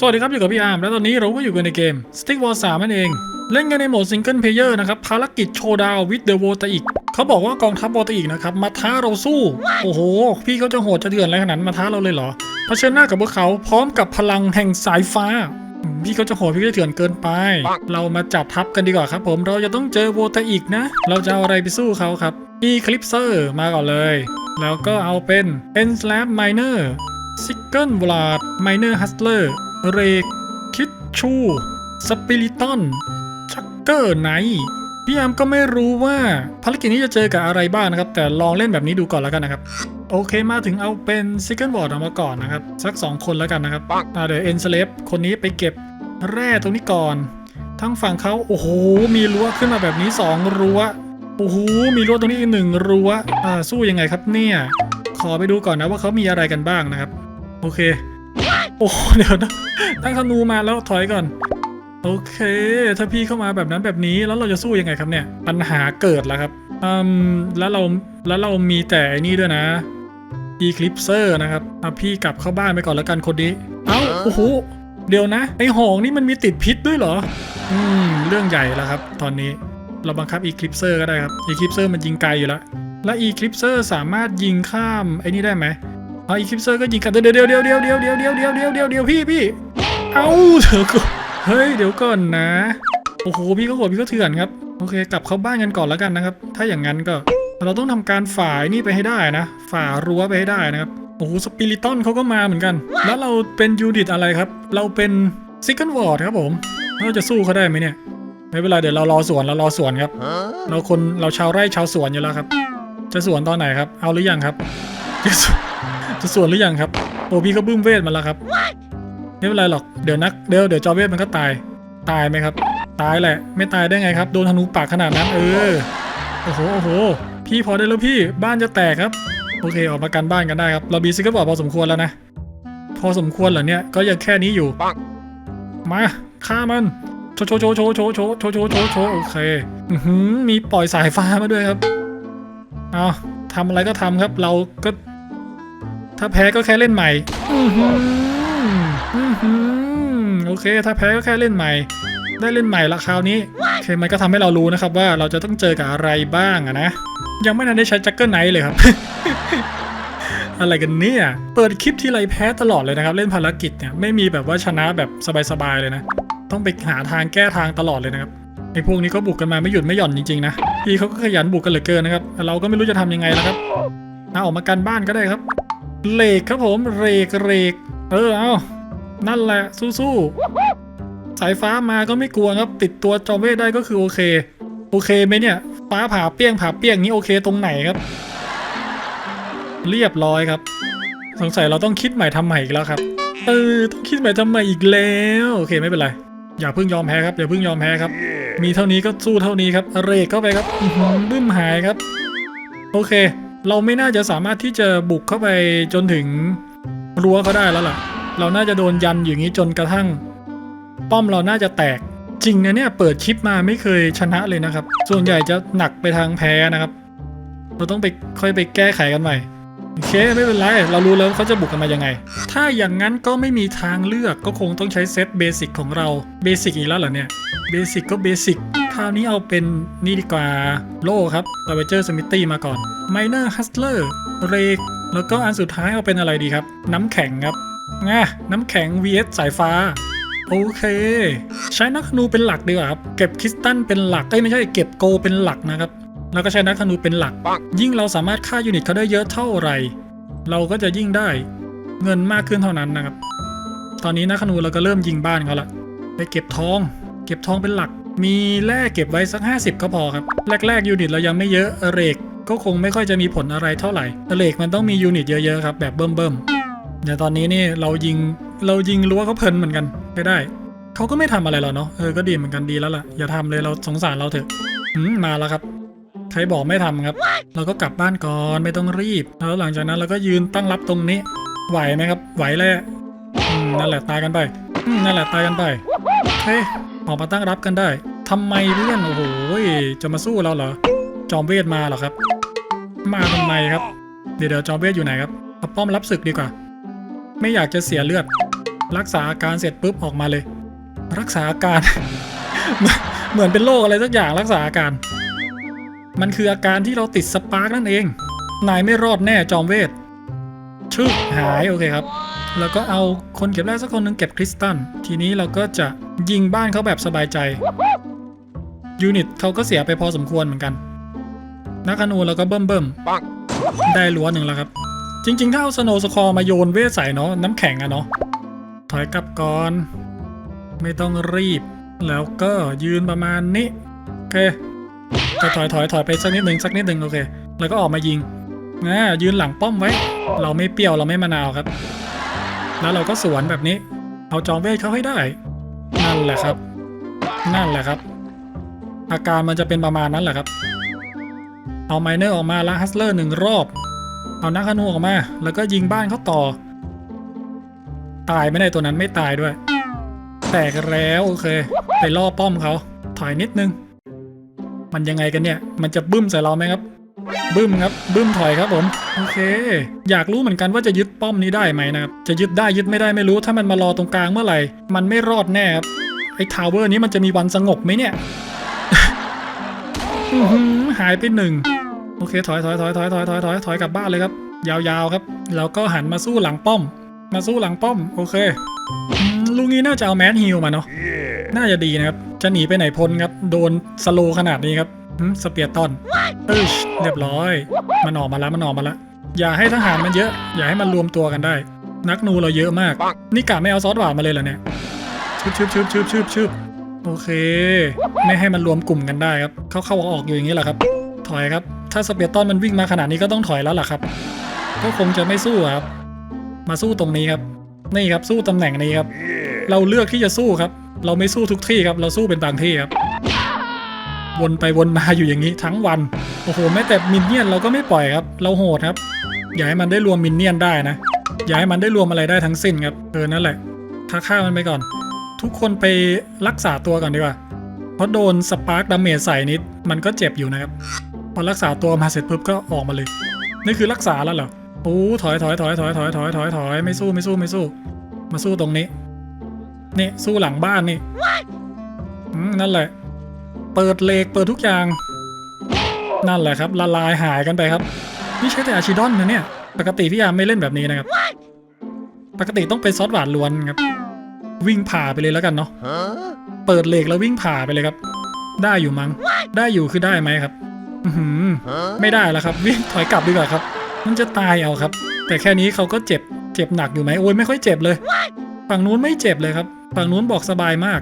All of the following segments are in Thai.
สวัสดีครับ อยู่กับพี่อาร์มและตอนนี้เราก็อยู่กันในเกม Stick War 3นั่นเอง เล่นกันในโหมดซิงเกิลเพลเยอร์นะครับ ภารกิจโชว์ดาววิดเดอะโวตอีกเขาบอกว่ากองทัพโวตอีกนะครับ มาท้าเราสู้ โอ้โห พี่เขาจะโหดจะเดือดอะไรขนาดมาท้าเราเลยเหรอเผชิญหน้ากับพวกเขาพร้อมกับพลังแห่งสายฟ้า พี่เขาจะโหดพี่จะเถื่อนเกินไป เรามาจับทัพกันดีกว่าครับ ผมเราจะต้องเจอโวตอีกนะ เราจะเอาอะไรไปสู้เขาครับ Eclipser มาก่อนเลย แล้วก็เอาเป็น e n s l a b Miner ซิกเกิลบลาดไมเนอร์ฮัส เลอร์เรก คิดชู สปิริตอน ชักเกอร์ไนพี่ยามก็ไม่รู้ว่าภารกิจนี้จะเจอกับอะไรบ้างนะครับ แต่ลองเล่นแบบนี้ดูก่อนแล้วกันนะครับ โอเคมาถึงเอาเป็นซิกเกิลบอร์ดออกมาก่อนนะครับ สัก 2 คนแล้วกันนะครับอ่าเดี๋ยวเอ็นสเลฟคนนี้ไปเก็บแร่ตรงนี้ก่อน ทั้งฝั่งเขาโอ้โห มีรั้วขึ้นมาแบบนี้ 2 รั้วโอ้โหมีรั้วตรงนี้อีกหนึ่งรั้วอ่าสู้ยังไงครับเนี่ย ขอไปดูก่อนนะว่าเขามีอะไรกันบ้างนะครับ โอเคโอ้เดี๋ยวนะตั้งธนูมาแล้วถอยก่อน โอเค ถ้าพี่เข้ามาแบบนั้นแบบนี้แล้วเราจะสู้ยังไงครับเนี่ย ปัญหาเกิดแล้วครับอืมแล้วเราแล้วเรามีแต่ไอ้นี่ด้วยนะ Eclipser นะครับอะพี่กลับเข้าบ้านไปก่อนแล้วกันคนนี้ เอ้าโอ้โหเดี๋ยวนะ ไอหองนี่มันมีติดพิษด้วยเหรอ อืม เรื่องใหญ่แล้วครับ ตอนนี้เราบังคับ Eclipser ก็ได้ครับ Eclipser มันยิงไกลอยู่แล้ว และ Eclipser สามารถยิงข้ามไอ้นี่ได้ไหม เอา Eclipser ก็ยิงกันเดี๋ยวเดี๋ยวเดี๋ยวเดี๋ยวเดี๋ยวเดี๋ยวเดี๋ยวเดี๋ยวเดี๋ยวเดี๋ยวเดี๋ยวพี่พี่เอ้าเดี๋ยวก่อเฮ้ยเดี๋ยวก่อนนะโอ้โหพี่ก็โหดพี่ก็เถื่อนครับโอเค กลับเข้าบ้านกันก่อนแล้วกันนะครับ ถ้าอย่างนั้นก็เราต้องทำการฝ่ายนี่ไปให้ได้นะ ฝ่ารั้วไปให้ได้นะครับโอ้โหสปิริตอนเขาก็มาเหมือนกัน แล้วเราเป็นยูนิตอะไรครับ เราเป็นซิกเกิลวอร์ดครับผมเราจะสู้เขาได้ไหมเนี่ยไม่เป็นไรเดี๋ยวเรารอสวนเรารอสวนครับ เราคนเราชาวไร่ชาวสวนอยู่แล้วครับ จะสวนตอนไหนครับ เอาหรือยังครับ จะสวนจะสวนหรือยังครับโอ้พี่ก็บึ้มเวทมาแล้วครับไม่เป็นไรหรอกเดี๋ยวนักเดี๋ยวเดี๋ยวจอเวทมันก็ตายตายไหมครับ ตายแหละ ไม่ตายได้ไงครับโดนธนูปากขนาดนั้น เออโอ้โหโอ้โห พี่พอได้แล้วพี่บ้านจะแตกครับ โอเคออกมากันบ้านกันได้ครับ เรามีซิกเกอร์บอร์ดพอสมควรแล้วนะ พอสมควรเหรอเนี่ยก็ยังแค่นี้อยู่มาฆ่ามันโชว์โชว์โชว์โชว์โชว์โชว์โชว์โชว์โชว์โชว์โอเคอือหือมีปล่อยสายฟ้ามาด้วยครับเอาทำอะไรก็ทำครับ เราก็ ถ้าแพ้ก็แค่เล่นใหม่โอเค ถ้าแพ้ก็แค่เล่นใหม่ ได้เล่นใหม่ละคราวนี้โอเคมันก็ทำให้เรารู้นะครับว่าเราจะต้องเจอกับอะไรบ้างนะ ยังไม่ทันได้ใช้จักเกิลไนท์เลยครับ อะไรกันเนี่ย เปิดคลิปที่ไรแพ้ตลอดเลยนะครับ เล่นภารกิจเนี่ยไม่มีแบบว่าชนะแบบสบายๆเลยนะ ต้องไปหาทางแก้ทางตลอดเลยนะครับไอ้พวกนี้ก็บุกกันมาไม่หยุดไม่หย่อนจริงๆนะพี่เขาก็ขยันบุกกันเหลือเกินนะครับแต่เราก็ไม่รู้จะทำยังไงแล้วครับเอาออกมากันบ้านก็ได้ครับ เหล็กครับผมเหล็กเหล็กเออเอานั่นแหละสู้ๆสายฟ้ามาก็ไม่กลัวครับ ติดตัวจอมเวทได้ก็คือโอเค โอเคไหมเนี่ย ฟ้าผ่าเปี้ยงผ่าเปี้ยงนี้โอเคตรงไหนครับ เรียบร้อยครับ สงสัยเราต้องคิดใหม่ทำใหม่อีกแล้วครับเออต้องคิดใหม่ทำใหม่อีกแล้วโอเคไม่เป็นไรอย่าเพิ่งยอมแพ้ครับอย่าเพิ่งยอมแพ้ครับ มีเท่านี้ก็สู้เท่านี้ครับเรกเข้าไปครับอื้อหือบึ้มหายครับ โอเค เราไม่น่าจะสามารถที่จะบุกเข้าไปจนถึงรั้วเขาได้แล้วล่ะ เราน่าจะโดนยันอย่างนี้จนกระทั่ง ป้อมเราน่าจะแตก จริงนะเนี่ยเปิดคลิปมาไม่เคยชนะเลยนะครับ ส่วนใหญ่จะหนักไปทางแพ้นะครับ เราต้องไปค่อยไปแก้ไขกันใหม่ โอเคไม่เป็นไร เรารู้แล้วเขาจะบุกกันมายังไง ถ้าอย่างนั้นก็ไม่มีทางเลือกก็คงต้องใช้เซตเบสิกของเราเบสิกอีกแล้วเหรอเนี่ยเบสิกก็เบสิกคราวนี้เอาเป็นนี่ดีกว่าโล่ครับเราไปเจอสมิตตี้มาก่อนไมเนอร์ฮัสเลอร์เรกแล้วก็อันสุดท้ายเอาเป็นอะไรดีครับ น้ำแข็งครับง่ะน้ำแข็ง vs สายฟ้า โอเค ใช้นักนูเป็นหลักดีกว่าครับ เก็บคริสตัลเป็นหลักเอ้ยไม่ใช่เก็บโกเป็นหลักนะครับ แล้วก็ใช้นักธนูเป็นหลัก ยิ่งเราสามารถฆ่ายูนิตเขาได้เยอะเท่าไหร่ เราก็จะยิ่งได้เงินมากขึ้นเท่านั้นนะครับ ตอนนี้นักธนูเราก็เริ่มยิงบ้านเขาละไปเก็บทอง เก็บทองเป็นหลัก มีแร่เก็บไว้สัก 50 ก็พอครับ แรกๆยูนิตเรายังไม่เยอะเรกก็คงไม่ค่อยจะมีผลอะไรเท่าไหร่เรกมันต้องมียูนิตเยอะๆครับแบบเบิ่มๆเดี๋ยวตอนนี้นี่เรายิงเรายิงรั้วเขาเพลินเหมือนกันไม่ได้เขาก็ไม่ทำอะไรเราเนาะเออก็ดีเหมือนกันดีแล้วล่ะอย่าทำเลยเราสงสารเราเถอะอืมมาแล้วครับ ใครบอกไม่ทำครับ เราก็กลับบ้านก่อนไม่ต้องรีบ แล้วหลังจากนั้นเราก็ยืนตั้งรับตรงนี้ ไหวไหมครับ ไหวเลยนั่นแหละตายกันไปนั่นแหละตายกันไปเฮ้ยออกมาตั้งรับกันได้ทำไมเพื่อนโอ้โหจะมาสู้เราเหรอ จอมเวทมาเหรอครับ มาทำไมครับ เดี๋ยวเดี๋ยวจอมเวทอยู่ไหนครับเอาป้อมรับศึกดีกว่า ไม่อยากจะเสียเลือด รักษาอาการเสร็จปุ๊บออกมาเลย รักษาอาการ เหมือนเป็นโรคอะไรสักอย่างรักษาอาการ มันคืออาการที่เราติดสปาร์กนั่นเอง นายไม่รอดแน่จอมเวทชึกหายโอเคครับแล้วก็เอาคนเก็บแรกสักคนหนึ่งเก็บคริสตัลทีนี้เราก็จะยิงบ้านเขาแบบสบายใจยูนิตเขาก็เสียไปพอสมควรเหมือนกัน นักธนูเราก็เบิ่มเบิ่มๆได้รั้วหนึ่งแล้วครับ จริง ๆ ถ้าเอาสโนสคอมาโยนเวทใส่เนาะน้ำแข็งอะเนาะถอยกลับก่อน ไม่ต้องรีบ แล้วก็ยืนประมาณนี้ โอเค ถอยถอยถอยถอยไปสักนิดหนึ่งสักนิดหนึ่งโอเค แล้วก็ออกมายิงนะยืนหลังป้อมไว้ เราไม่เปรี้ยวเราไม่มะนาวครับ แล้วเราก็สวนแบบนี้ เอาจอมเวทเขาให้ได้ นั่นแหละครับ นั่นแหละครับ อาการมันจะเป็นประมาณนั้นแหละครับ เอาไมเนอร์ออกมาละฮัสเลอร์หนึ่งรอบ เอานักขนูออกมา แล้วก็ยิงบ้านเขาต่อ ตายไม่ได้ตัวนั้นไม่ตายด้วย แตกแล้วโอเค ไปล่อป้อมเขาถอยนิดนึง มันยังไงกันเนี่ย มันจะบึ้มใส่เราไหมครับ บึ้มครับ บึ้มถอยครับผม โอเค อยากรู้เหมือนกันว่าจะยึดป้อมนี้ได้ไหมนะครับ จะยึดได้ยึดไม่ได้ไม่รู้ ถ้ามันมารอตรงกลางเมื่อไหร่ มันไม่รอดแน่ครับ ไอ้ทาวเวอร์นี้มันจะมีวันสงบไหมเนี่ยอื้อหือหายไปหนึ่งโอเคถอยถอยถอยถอยถอยถอยถอยถอยกลับบ้านเลยครับ ยาวๆครับ แล้วก็หันมาสู้หลังป้อม มาสู้หลังป้อม โอเคอืมลุงนี้น่าจะเอาแมสฮิลมาเนาะ น่าจะดีนะครับ จะหนีไปไหนพ้นครับ โดนสโลขนาดนี้ครับสเปียร์ตอนเอ้ยเรียบร้อย มันออกมาแล้วมันออกมาแล้ว อย่าให้ทหารมันเยอะ อย่าให้มันรวมตัวกันได้ นักนูเราเยอะมาก นี่กะไม่เอาซอสหวานมาเลยเหรอเนี่ยชึบชึบชึบชึบชึบชึบโอเค ไม่ให้มันรวมกลุ่มกันได้ครับ เข้าเข้าออกๆอยู่อย่างนี้แหละครับ ถอยครับ ถ้าสเปียร์ตอนมันวิ่งมาขนาดนี้ก็ต้องถอยแล้วล่ะครับ ก็คงจะไม่สู้ครับ มาสู้ตรงนี้ครับ นี่ครับสู้ตำแหน่งนี้ครับ เราเลือกที่จะสู้ครับ เราไม่สู้ทุกที่ครับ เราสู้เป็นบางที่ครับ วนไปวนมาอยู่อย่างนี้ทั้งวัน โอ้โหแม้แต่มินเนี่ยนเราก็ไม่ปล่อยครับ เราโหดครับ อย่าให้มันได้รวมมินเนี่ยนได้นะ อย่าให้มันได้รวมอะไรได้ทั้งสิ้นครับเออนั่นแหละถ้าฆ่ามันไปก่อน ทุกคนไปรักษาตัวก่อนดีกว่า เพราะโดนสปาร์กดาเมจใส่นิด มันก็เจ็บอยู่นะครับ พอรักษาตัวมาเสร็จปุ๊บก็ออกมาเลย นี่คือรักษาแล้วเหรอโอ้ถอยถอยถอยถอยถอยถอยถอยถอยไม่สู้ไม่สู้ไม่สู้ มาสู้ตรงนี้ นี่สู้หลังบ้านนี่อืมนั่นแหละ เปิดเหล็กเปิดทุกอย่าง นั่นแหละครับ ละลายหายกันไปครับ นี่ใช้แต่อาชิดอนนะเนี่ย ปกติพี่ยามไม่เล่นแบบนี้นะครับ ปกติต้องเป็นซอสหวานล้วนครับ วิ่งผ่าไปเลยแล้วกันเนาะเปิดเหล็กแล้ววิ่งผ่าไปเลยครับ ได้อยู่มั้ง ได้อยู่คือได้ไหมครับอือหือไม่ได้แล้วครับ วิ่งถอยกลับดีกว่าครับ มันจะตายเอาครับ แต่แค่นี้เขาก็เจ็บ เจ็บหนักอยู่ไหมโอ้ยไม่ค่อยเจ็บเลย ฝั่งนู้นไม่เจ็บเลยครับ ฝั่งนู้นบอกสบายมาก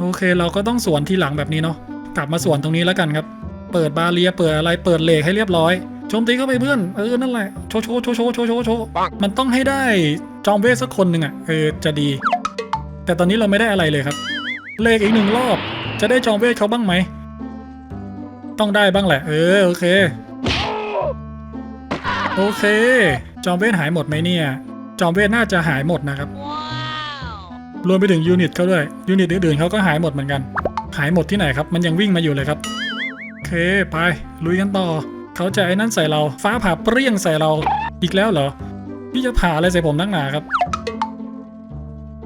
โอเคเราก็ต้องสวนทีหลังแบบนี้เนาะกลับมาสวนตรงนี้แล้วกันครับ เปิดบาเรียเปิดอะไรเปิดเหล็กให้เรียบร้อยโจมตีเข้าไปเพื่อนเออนั่นแหละโชว์โชว์โชว์โชว์โชว์โชว์โชมันต้องให้ได้จอมเวทสักคนหนึ่งอะ่ะเออจะดี แต่ตอนนี้เราไม่ได้อะไรเลยครับ เลขอีกหนึ่งรอบ จะได้จอมเวทเขาบ้างไหมต้องได้บ้างแหละ เออโอเคโอเค จอมเวทหายหมดไหมเนี่ย จอมเวทน่าจะหายหมดนะครับ รวมไปถึงยูนิตเขาด้วยยูนิตอื่นๆเขาก็หายหมดเหมือนกันหายหมดที่ไหนครับ มันยังวิ่งมาอยู่เลยครับโอเคไปลุยกันต่อเขาจะไอ้นั่นใส่เรา ฟ้าผ่าเปรี้ยงใส่เราอีกแล้วเหรอพี่จะผ่าอะไรใส่ผมนักหนาครับ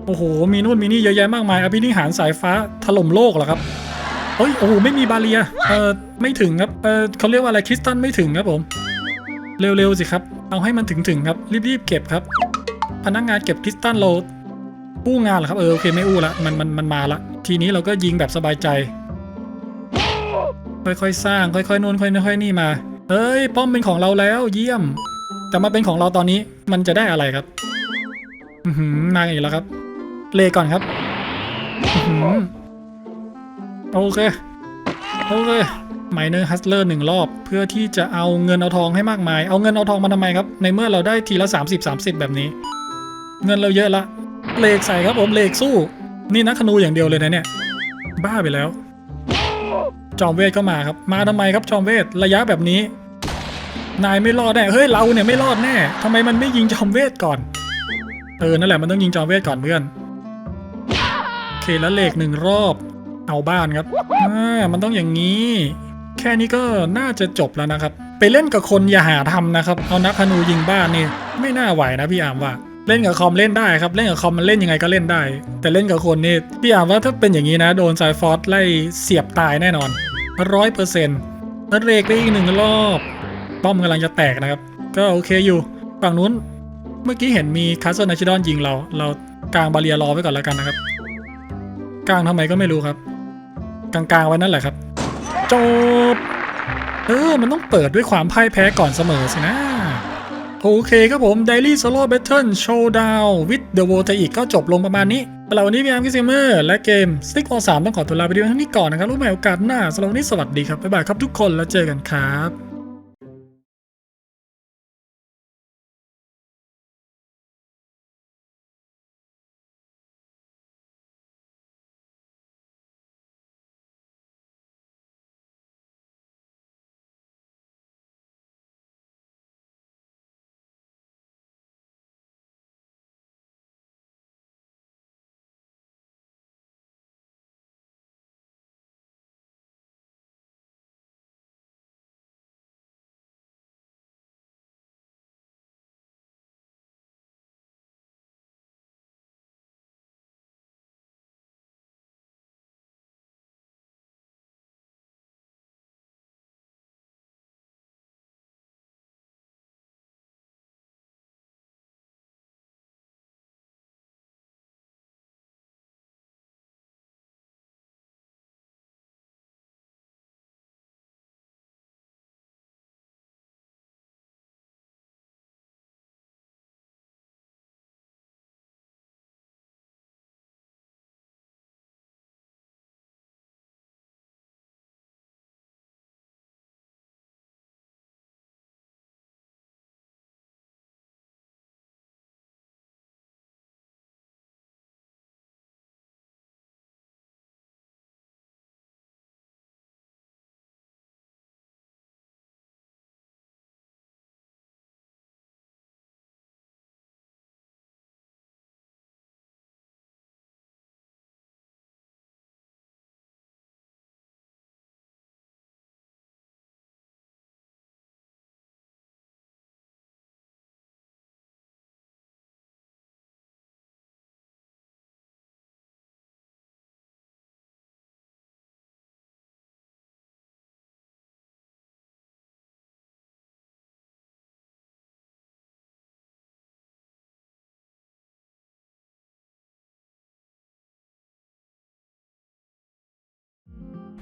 โอ้โห มีนู่นมีนี่เยอะแยะมากมายอภินิหารสายฟ้าถล่มโลกเหรอครับเฮ้ยโอ้โหไม่มีบาเรียเออไม่ถึงครับเออเขาเรียกว่าอะไรคริสตัลไม่ถึงครับผม เร็วๆสิครับ เอาให้มันถึงๆครับรีบๆเก็บครับ พนักงานเก็บคริสตัลเรา อู้งานเหรอครับเออโอเคไม่อู้ละมันมันมันมาละทีนี้เราก็ยิงแบบสบายใจ ค่อยๆสร้างค่อยๆนู่นค่อยๆนี่มาเอ้ยป้อมเป็นของเราแล้วเยี่ยม แต่มาเป็นของเราตอนนี้มันจะได้อะไรครับอืมาอีกแล้วครับ เลก่อนครับโอเคโอเคไมเนอร์ฮัสเลอร์หนึ่งรอบเพื่อที่จะเอาเงินเอาทองให้มากมาย เอาเงินเอาทองมาทำไมครับ ในเมื่อเราได้ทีละ 30 30 แบบนี้ เงินเราเยอะละ เหล็กใส่ครับผมเหล็กสู้ นี่นักขนูอย่างเดียวเลยนะเนี่ย บ้าไปแล้ว จอมเวทก็มาครับ มาทำไมครับจอมเวทระยะแบบนี้ นายไม่รอดแน่เฮ้ยเราเนี่ยไม่รอดแน่ทำไมมันไม่ยิงจอมเวทก่อน เออนั่นแหละมันต้องยิงจอมเวทก่อนเพื่อนโอเคแล้วเหลขหนึ่งรอบ เอาบ้านครับอ่ามันต้องอย่างนี้ แค่นี้ก็น่าจะจบแล้วนะครับ ไปเล่นกับคนอย่าหาทำนะครับ เอานักธนูยิงบ้านนี่ไม่น่าไหวนะพี่อามว่า เล่นกับคอมเล่นได้ครับเล่นกับคอมมันเล่นยังไงก็เล่นได้ แต่เล่นกับคนนี่พี่อาร์มว่าถ้าเป็นอย่างนี้นะ โดนสายฟอสไล่เสียบตายแน่นอนร้อยเปอร์เซ็นต์แล้วเรกได้อีกหนึ่งรอบป้อมกำลังจะแตกนะครับ ก็โอเคอยู่ฝั่งนู้นเมื่อกี้เห็นมีคาสเซิลนาชิดอนยิงเรา เรากางบาเรียรอไว้ก่อนแล้วกันนะครับกางทำไมก็ไม่รู้ครับ กลางๆไว้นั่นแหละครับจบเออมันต้องเปิดด้วยความพ่ายแพ้ก่อนเสมอสินะ โอเคครับผม Daily Solo Battle Showdown with the v o l t a i c ก็จบลงประมาณนี้สำหรับวันนี้พี่อาร์มกิซิเมอร์และเกม Stick War 3ต้องขอตัวลาไปด้วยทั้งนี้ก่อนนะครับรู้ไหมโอกาสหน้าสำหรับวันนี้สวัสดีครับ บ๊ายบายครับทุกคนแล้วเจอกันครับ